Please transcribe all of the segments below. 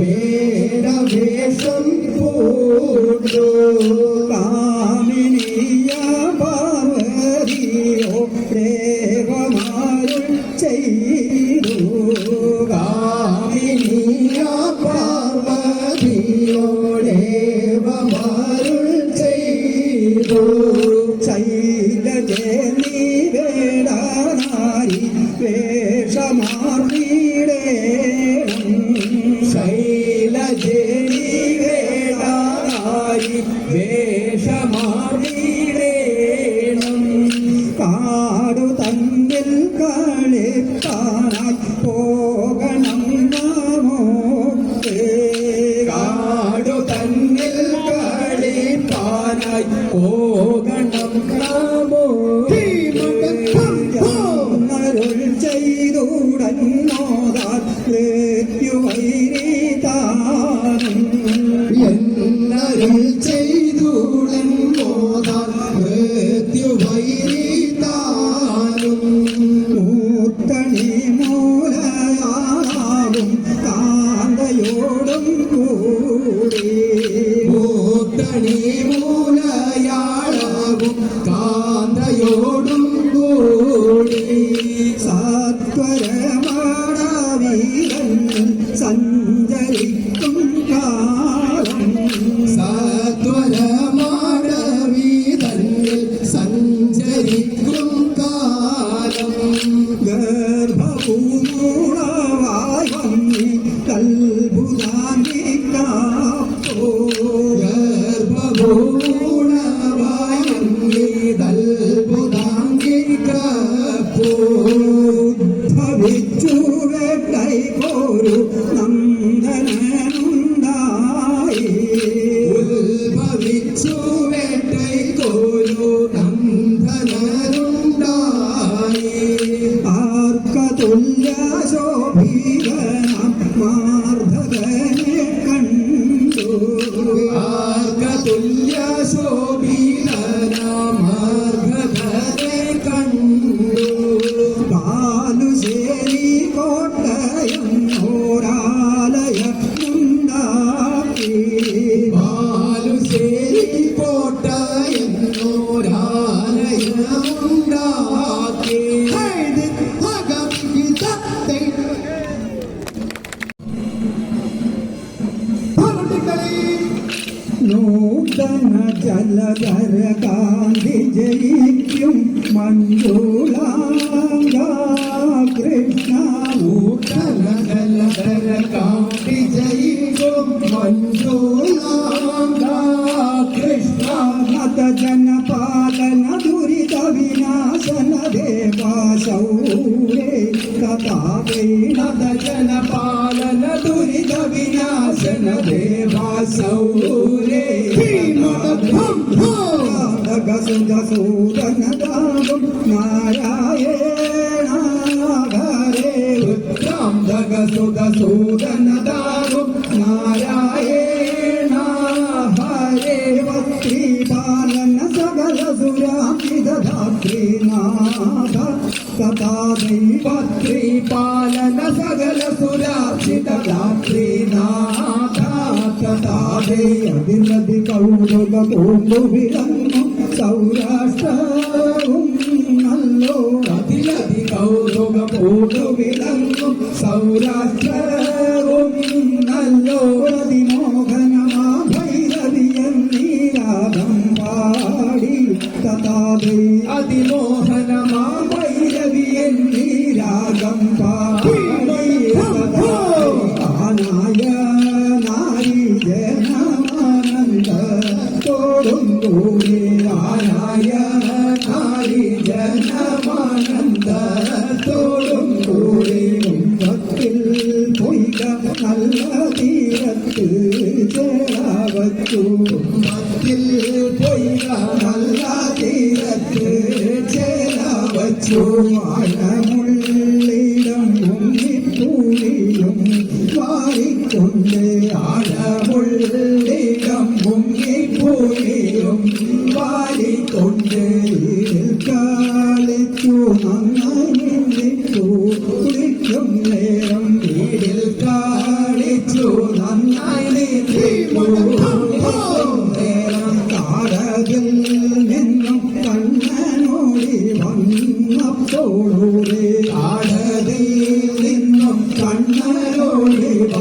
വേദവേഷം പൂണ്ടോ? Gerba Unura താരയുണ്ടാക്കി നൂതന ജലധര ഗാന്ധി ജയിക്കും മഞ്ജുളാംഗ കൃഷ്ണ നൂതന మత జన పాలన దురిత వినాశన దేవా సౌరే కథావే మత జన పాలన దురిత వినాశన దేవా సౌరే గసుద సూదన దాగం నారాయణ ఘరే ఉత్తరం దగసుద సూదన దైవత్రీ పాలన సగల సురాచిత దాత్రీ నాథ తటాదే అభినది కౌరుల కోళ్ళు విరన్ను సౌరాష్ట్రం నల్లో అభినది కౌరుల కోళ్ళు విరన్ను సౌరాష్ట్రం నల్లో అభినో തൂരെ ആരായ കാളി ജനമാനന്ദത്തോടും കൂടെ ഭക്തിൽ പൊയ്ക നല്ല തീരത്ത് ചേരാവത്തു ഭക്തിൽ പൊയ്ക നല്ല തീരത്ത് ചേരാവച്ചു ആഴമുള്ളിടം ഉണ്ണിപ്പൂളിലും ആഴമുള്ള കണ്ണുകളോട്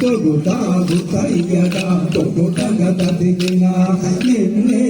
తొగుతాగు తయ్యగా తొగుతగ తదిగిన నిన్నే